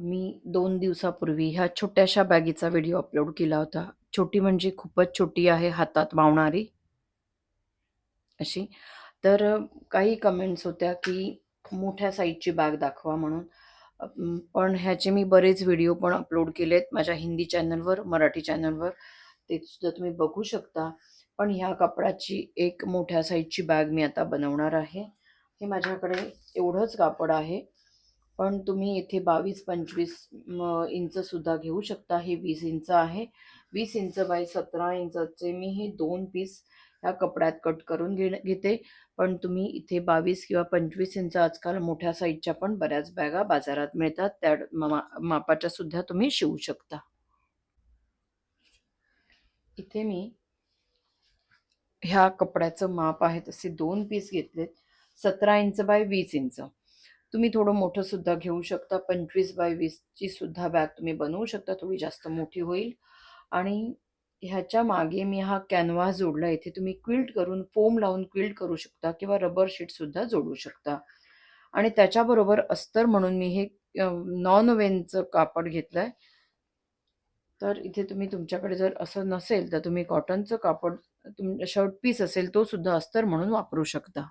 मी दोन दिवसापूर्वी ह्या छोट्याशा बॅगीचा व्हिडिओ अपलोड केला होता. छोटी म्हणजे खूपच छोटी आहे, हातात मावणारी अशी. तर काही कमेंट्स होत्या, की मोठ्या साईजची बॅग दाखवा म्हणून. पण ह्याचे मी बरेच व्हिडिओ पण अपलोड केलेत माझ्या हिंदी चॅनलवर, मराठी चॅनलवर. ते सुद्धा तुम्ही बघू शकता. पण ह्या कपड्याची एक मोठ्या साईजची बॅग मी आता बनवणार आहे. हे माझ्याकडे एवढंच कापड आहे. पण तुम्ही इथे बावीस पंचवीस इंचसुद्धा घेऊ शकता. हे वीस इंच आहे. वीस इंच बाय 17 इंचाचे मी हे दोन पीस ह्या कपड्यात कट करून घेण घेते. पण तुम्ही इथे 22 किंवा 25 इंच आजकाल मोठ्या साईजच्या पण बऱ्याच बॅगा बाजारात मिळतात. त्या मा मापाच्या सुद्धा तुम्ही शिवू शकता. इथे मी ह्या कपड्याचं माप आहे तसे दोन पीस घेतलेत. 17 इंच बाय वीस इंच. तुम्ही थोडं मोठं सुद्धा घेऊ शकता. 25 बाय वीसची सुद्धा बॅग तुम्ही बनवू शकता. थोडी जास्त मोठी होईल आणि ह्याच्या मागे मी हा कॅनव्हास जोडला. इथे तुम्ही क्विल्ट करून फोम लावून क्विल्ट करू शकता किंवा रबर शीट सुद्धा जोडू शकता. आणि त्याच्याबरोबर अस्तर म्हणून मी हे नॉन वेनचं कापड घेतलंय. तर इथे तुम्ही तुमच्याकडे जर असं नसेल, तर तुम्ही कॉटनचं कापड तुम शर्ट पीस असेल, तो सुद्धा अस्तर म्हणून वापरू शकता.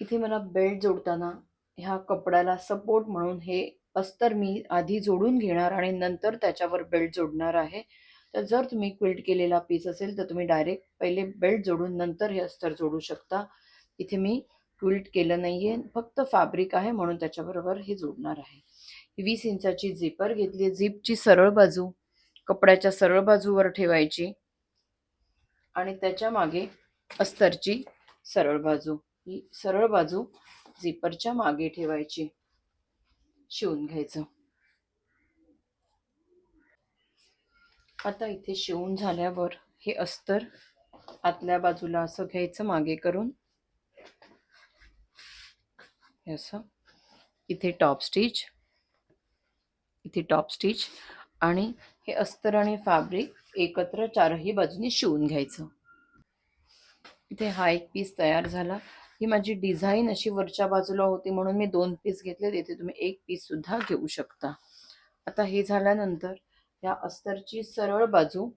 इथे मला बेल्ट जोडताना ह्या कपड्याला सपोर्ट म्हणून हे अस्तर मी आधी जोडून घेणार आणि नंतर त्याच्यावर बेल्ट जोडणार आहे. तर जर तुम्ही क्विल्ट केलेला पीस असेल, तर तुम्ही डायरेक्ट पहिले बेल्ट जोडून नंतर हे अस्तर जोडू शकता. इथे मी क्विल्ट केलं नाहीये. फक्त फॅब्रिक आहे म्हणून त्याच्याबरोबर हे जोडणार आहे. वीस इंचाची झिपर घेतली. झिपची सरळ बाजू कपड्याच्या सरळ बाजूवर ठेवायची आणि त्याच्यामागे अस्तरची सरळ बाजू. ही सरळ बाजू झिपरच्या मागे ठेवायची. शिवून घ्यायचं. आता इथे शिवून झाल्यावर हे अस्तर आतल्या बाजूला असं घ्यायचं मागे करून. असं. इथे टॉप स्टिच. इथे टॉप स्टिच आणि हे अस्तर आणि फॅब्रिक एकत्र चारही बाजूनी शिवून घ्यायचं. इथे हा एक पीस तयार झाला. ही माझी डिझाईन अशी वरच्या बाजूला होती म्हणून मी दोन पीस घेतले तिथे तुम्ही एक पीस सुद्धा घेऊ शकता. आता हे झाल्यानंतर या अस्तरची सरळ बाजू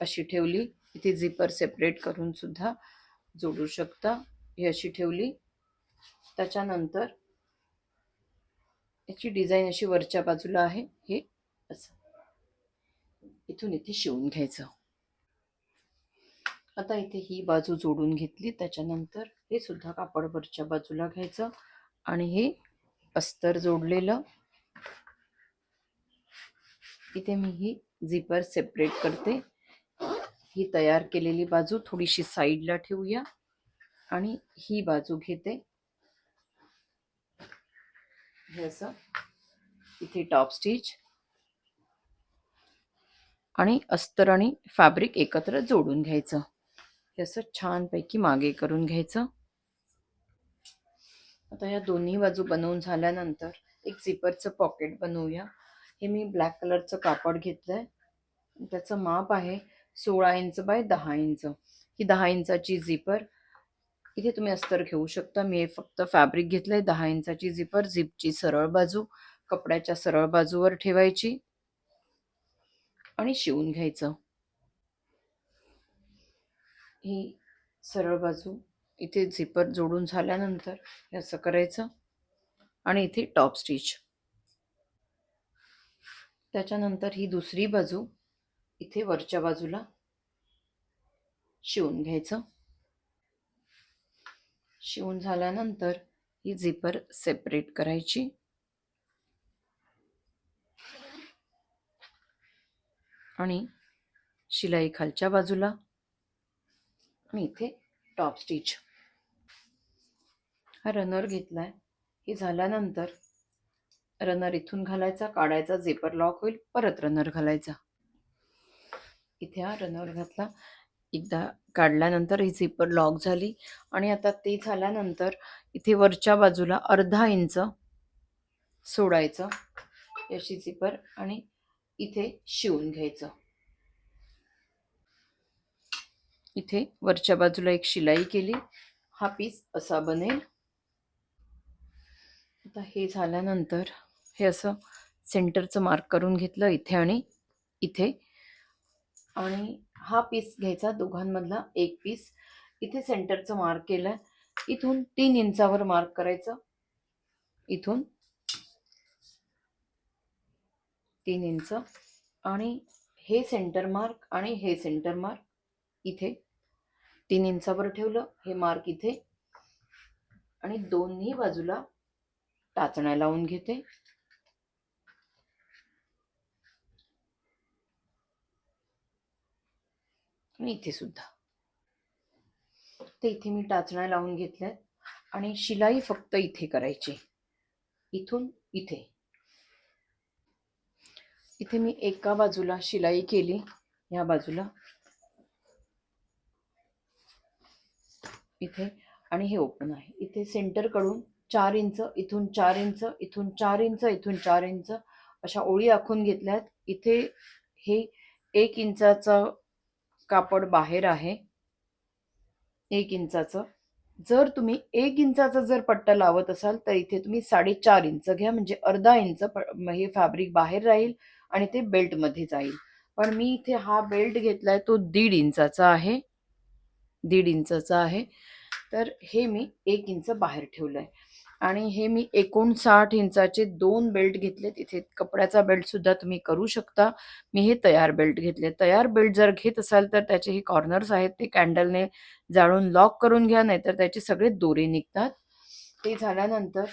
अशी ठेवली. इथे झिपर सेपरेट करून सुद्धा जोडू शकता. ही अशी ठेवली. त्याच्यानंतर याची डिझाईन अशी वरच्या बाजूला आहे. हे असं. इथून इथे शिवून घ्यायचं. आता इथे ही बाजू जोडून घेतली. त्याच्यानंतर हे सुद्धा कापड वरच्या बाजूला घ्यायचं आणि हे अस्तर जोडलेलं इथे मी ही झिपर सेपरेट करते. ही तयार केलेली बाजू थोडीशी साइडला ठेवूया आणि ही बाजू घेते. हे असं. इथे टॉप स्टिच आणि अस्तर आणि फॅब्रिक एकत्र जोडून घ्यायचं. हे असं छानपैकी मागे करून घ्यायचं. आता या दोन्ही बाजू बनवून झाल्यानंतर एक झिपरचं पॉकेट बनवूया. हे मी ब्लॅक कलरचं कापड घेतलं आहे त्याचं माप आहे 16 इंच बाय दहा इंच. ही दहा इंचाची झिपर. इथे तुम्ही अस्तर घेऊ शकता. मी हे फक्त फॅब्रिक घेतलं आहे दहा इंचाची झिपर. झिपची सरळ बाजू कपड्याच्या सरळ बाजूवर ठेवायची आणि शिवून घ्यायचं. ही सरळ बाजू इथे झिपर जोडून झाल्यानंतर हे असं करायचं आणि इथे टॉप स्टिच. त्याच्यानंतर ही दुसरी बाजू इथे वरच्या बाजूला शिवून घ्यायचं. शिवून झाल्यानंतर ही झिपर सेपरेट करायची. आणि शिलाई खालच्या बाजूला आणि इथे टॉप स्टिच. हा रनर घेतलाय. हे झाल्यानंतर रनर इथून घालायचा, काढायचा, झिपर लॉक होईल. परत रनर घालायचा. इथे हा रनर घातला. एकदा काढल्यानंतर ही झिपर लॉक झाली आणि आता ते झाल्यानंतर इथे वरच्या बाजूला अर्धा इंच सोडायचं. अशी झिपर आणि इथे शिवून घ्यायचं. इथे वरच्या बाजूला एक शिलाई केली. हा पीस असा बनेल. आता हे झाल्यानंतर हे असं सेंटरचं मार्क करून घेतलं इथे आणि इथे. आणि हा पीस घ्यायचा दोघांमधला एक पीस इथे सेंटरचं मार्क केलं. इथून तीन इंचावर मार्क करायचं. इथून तीन इंच. आणि हे सेंटर मार्क आणि हे सेंटर मार्क इथे. तीन इंचावर ठेवलं. हे मार्क इथे. आणि दोन्ही बाजूला टाचण्या लावून घेते. आणि इथे सुद्धा. तर इथे मी टाचण्या लावून घेतल्यात. आणि शिलाई फक्त इथे करायची. इथून इथे. इथे मी एका बाजूला शिलाई केली. या बाजूला. इथे. आणि हे ओपन आहे. इथे सेंटरकडून चार इंच इथून चार इंच इथून चार इंच इथून चार इंच अशा ओळी आखून घेतल्यात. इथे हे एक इंचाचं कापड बाहेर आहे. एक इंचाचं. जर तुम्ही एक इंचाचा जर पट्टा लावत असाल तर इथे तुम्ही साडेचार इंच घ्या. म्हणजे अर्धा इंच प- हे फॅब्रिक बाहेर राहील आणि ते बेल्टमध्ये जाईल. पण मी इथे हा बेल्ट घेतलाय तो दीड इंचाचा आहे. दीड इंचाचा आहे. तर हे मी एक इंच बाहेर ठेवलं आहे आणि हे मी एकोणसाठ इंचाचे दोन बेल्ट घेतलेत. इथे कपड्याचा बेल्टसुद्धा तुम्ही करू शकता. मी हे तयार बेल्ट घेतले. तयार बेल्ट जर घेत असाल तर त्याचे हे कॉर्नर्स आहेत. ते कॅन्डलने जाळून लॉक करून घ्या नाहीतर त्याचे सगळे दोरे निघतात. ते झाल्यानंतर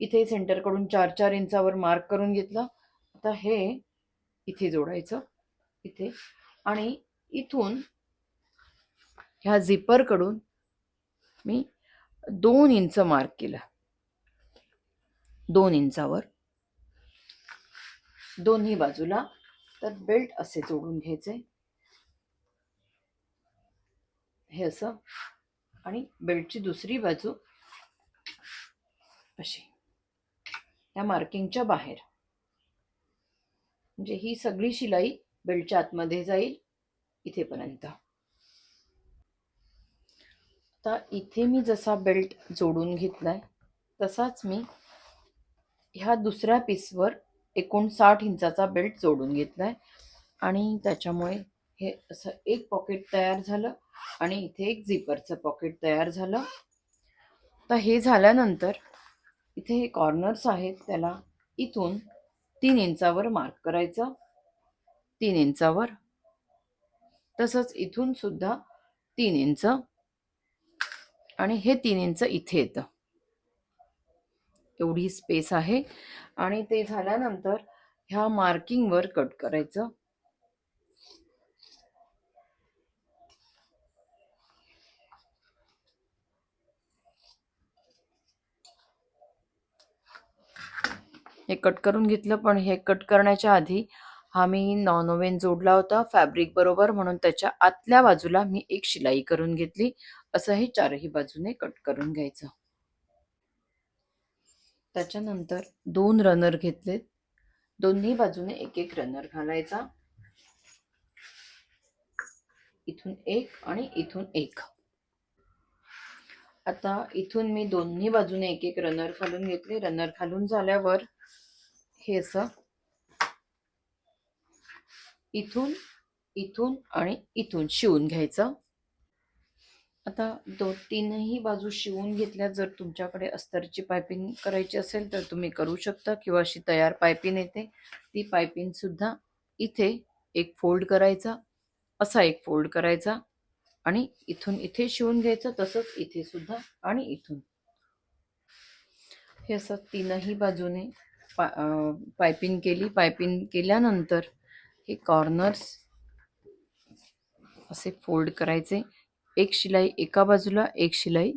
इथे सेंटरकडून चार चार इंचावर मार्क करून घेतलं. आता हे इथे जोडायचं. इथे. आणि इथून ह्या झिपरकडून मी दोन इंच मार्क केलं. दोन इंचावर. दोन्ही बाजूला तर बेल्ट असे जोडून घ्यायचे. हे असं. आणि बेल्टची दुसरी बाजू अशी. या मार्किंगच्या बाहेर. म्हणजे ही सगळी शिलाई बेल्टच्या आतमध्ये जाईल इथेपर्यंत. आता इथे मी जसा बेल्ट जोडून घेतलाय तसाच मी ह्या दुसऱ्या पीसवर एकोणसाठ इंचाचा बेल्ट जोडून घेतलाय. आणि त्याच्यामुळे हे असं एक पॉकेट तयार झालं आणि इथे एक झिपरचं पॉकेट तयार झालं. तर हे झाल्यानंतर इथे हे कॉर्नर्स आहेत त्याला इथून तीन इंचावर मार्क करायचं. तीन इंचावर. तसंच इथून सुद्धा तीन इंच. आणि हे तीन इंच इथे येतं. एवढी स्पेस आहे. आणि ते झाल्यानंतर ह्या मार्किंगवर कट करायचं. हे कट करून घेतलं पण हे कट करण्याच्या आधी हा मी नॉनोवेन जोडला होता फॅब्रिक बरोबर म्हणून त्याच्या आतल्या बाजूला मी एक शिलाई करून घेतली. असं हे चारही बाजूने कट करून घ्यायचं. त्याच्यानंतर दोन रनर घेतलेत. दोन्ही बाजूने एक एक रनर घालायचा. इथून एक आणि इथून एक. आता इथून मी दोन्ही बाजूने एक एक रनर घालून घेतले. रनर घालून झाल्यावर हे असं. इथून इथून आणि इथून शिवून घ्यायचं. आता दो तीनही बाजू शिवून घेतल्या जर तुमच्याकडे अस्तरची पायपिंग करायची असेल तर तुम्ही करू शकता किंवा अशी तयार पायपिंग येते. ती पायपिंग सुद्धा इथे एक फोल्ड करायचा असा एक फोल्ड करायचा आणि इथून इथे शिवून घ्यायचं तसंच इथे सुद्धा आणि इथून. हे असं तीनही बाजूने पा पायपिंग केली. पायपिंग केल्यानंतर हे कॉर्नर्स असे फोल्ड करायचे. एक शिलाई एका बाजूला एक शिलाई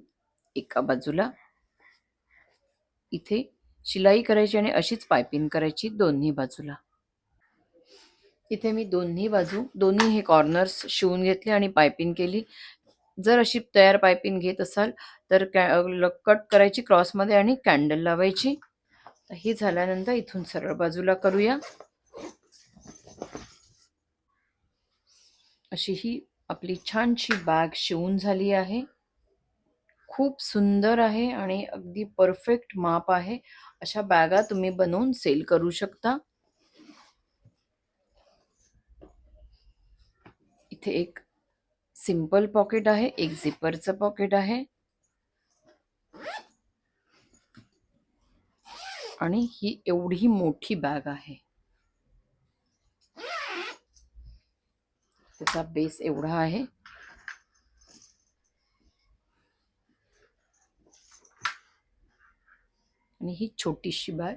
एका बाजूला. इथे शिलाई करायची आणि अशीच पायपिंग करायची दोन्ही बाजूला. इथे मी दोन्ही बाजू दोन्ही हे कॉर्नर्स शिवून घेतले आणि पायपिंग केली. जर अशी तयार पायपिंग घेत असाल तर कॅ कट करायची क्रॉसमध्ये आणि कॅन्डल लावायची. हे ही झाल्यानंतर इथून सरळ बाजूला करूया. अशी ही आपली छानशी बॅग शिवून झाली आहे खूप सुंदर आहे आणि अगदी परफेक्ट माप आहे. अशा बॅगा तुम्ही बनवून सेल करू शकता. इथे एक सिंपल पॉकेट आहे, एक झिपरचं पॉकेट आहे. आणि ही एवढी मोठी बॅग आहे. त्याचा बेस एवढा आहे. आणि ही छोटीशी बॅग